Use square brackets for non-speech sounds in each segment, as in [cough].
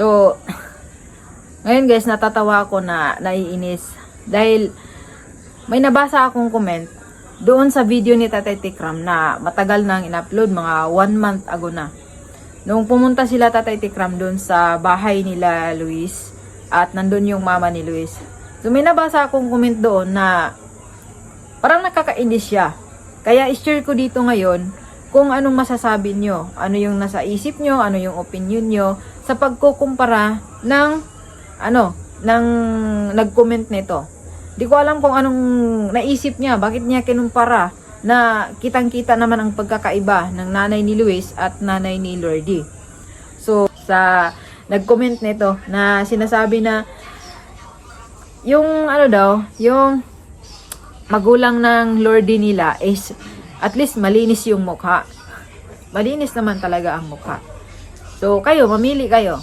So, ngayon guys, natatawa ako na naiinis. Dahil, may nabasa akong comment doon sa video ni Tatay Tikram na matagal nang in-upload, mga one month ago na. Nung pumunta sila Tatay Tikram doon sa bahay nila Luis at nandun yung mama ni Luis. So may nabasa akong comment doon na parang nakakainis siya. Kaya i-share ko dito ngayon kung anong masasabi nyo, ano yung nasa isip nyo, ano yung opinion nyo sa pagkukumpara ng ano, ng nag-comment nito. Di ko alam kung anong naisip niya, bakit niya kinumpara na kitang-kita naman ang pagkakaiba ng nanay ni Luis at nanay ni Lordy. So, sa nag-comment nito na sinasabi na yung ano daw, yung magulang ng Lordy nila is at least malinis yung mukha. Malinis naman talaga ang mukha. So, kayo, mamili kayo.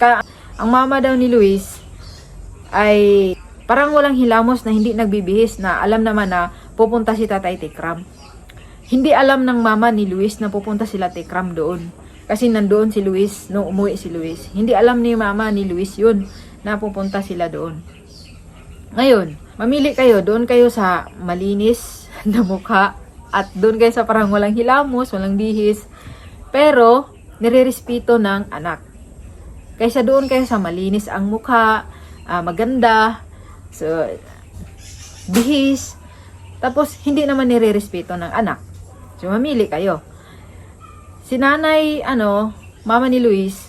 Ka ang mama daw ni Luis ay parang walang hilamos na hindi nagbibihis na alam naman na pupunta si Tatay Tikram. Hindi alam ng mama ni Luis na pupunta sila Tikram doon. Kasi nandoon si Luis nung umuwi si Luis. Hindi alam ni mama ni Luis yun na pupunta sila doon. Ngayon, mamili kayo. Doon kayo sa malinis [laughs] na mukha at doon kayo sa parang walang hilamos, walang bihis. Pero, nirerespeto ng anak. Kaysa doon kayo sa malinis ang mukha, ah, maganda, so, bihis, tapos hindi naman nirerespeto ng anak. So, mamili kayo. Si nanay, ano, mama ni Luis,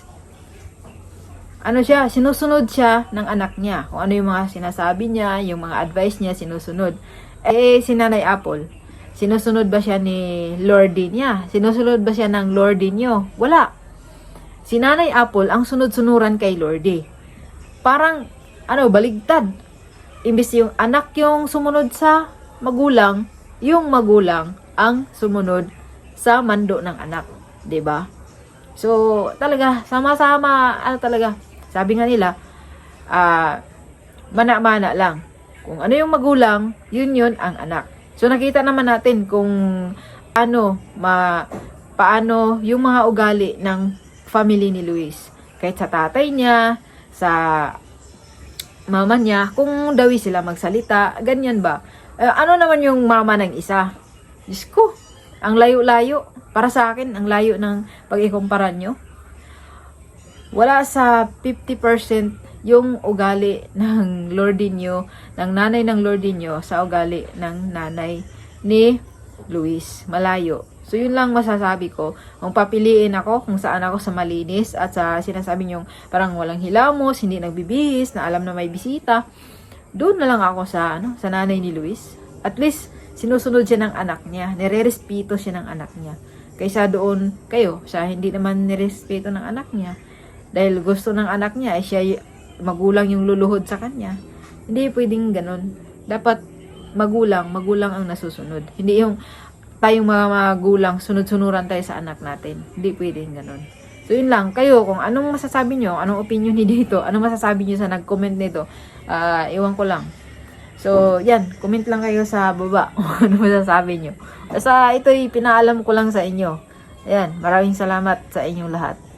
ano siya, sinusunod siya ng anak niya. Kung ano yung mga sinasabi niya, yung mga advice niya, sinusunod. Eh, si nanay Apple, sinusunod ba siya ni Lordy niya? Sinusunod ba siya ng Lordy niyo? Wala. Si nanay Apple ang sunod-sunuran kay Lordy. Parang, ano, baligtad. Imbis yung anak yung sumunod sa magulang, yung magulang ang sumunod sa mando ng anak. ba? So, talaga, sama-sama, ano talaga, sabi nga nila, ah, mana-mana lang. Kung ano yung magulang, yun yun ang anak. So, nakita naman natin kung ano, ma, paano yung mga ugali ng family ni Luis. Kahit sa tatay niya, sa mama niya, kung dawi sila magsalita, ganyan ba? Eh, ano naman yung mama ng isa? Diyos ko, ang layo-layo. Para sa akin, ang layo ng pag-ikumpara nyo. Wala sa 50% yung ugali ng Lordinyo, ng nanay ng Lordinyo sa ugali ng nanay ni Luis. Malayo. So, yun lang masasabi ko. Kung papiliin ako kung saan ako sa malinis at sa sinasabi nyong parang walang hilamos, hindi nagbibihis, na alam na may bisita, doon na lang ako sa, ano, sa nanay ni Luis. At least, sinusunod siya ng anak niya. Nire-respeto siya ng anak niya. Kaysa doon kayo, siya hindi naman nirespeto ng anak niya. Dahil gusto ng anak niya, ay siya y- magulang yung luluhod sa kanya. Hindi pwedeng ganun. Dapat magulang, magulang ang nasusunod. Hindi yung tayong mga magulang, sunod-sunuran tayo sa anak natin. Hindi pwedeng ganun. So, yun lang. Kayo, kung anong masasabi nyo, anong opinion ni [laughs] dito, anong masasabi nyo sa nag-comment nito, ah iwan ko lang. So, yan. Comment lang kayo sa baba [laughs] kung ano masasabi nyo. Basta ito'y pinaalam ko lang sa inyo. Ayan. Maraming salamat sa inyong lahat.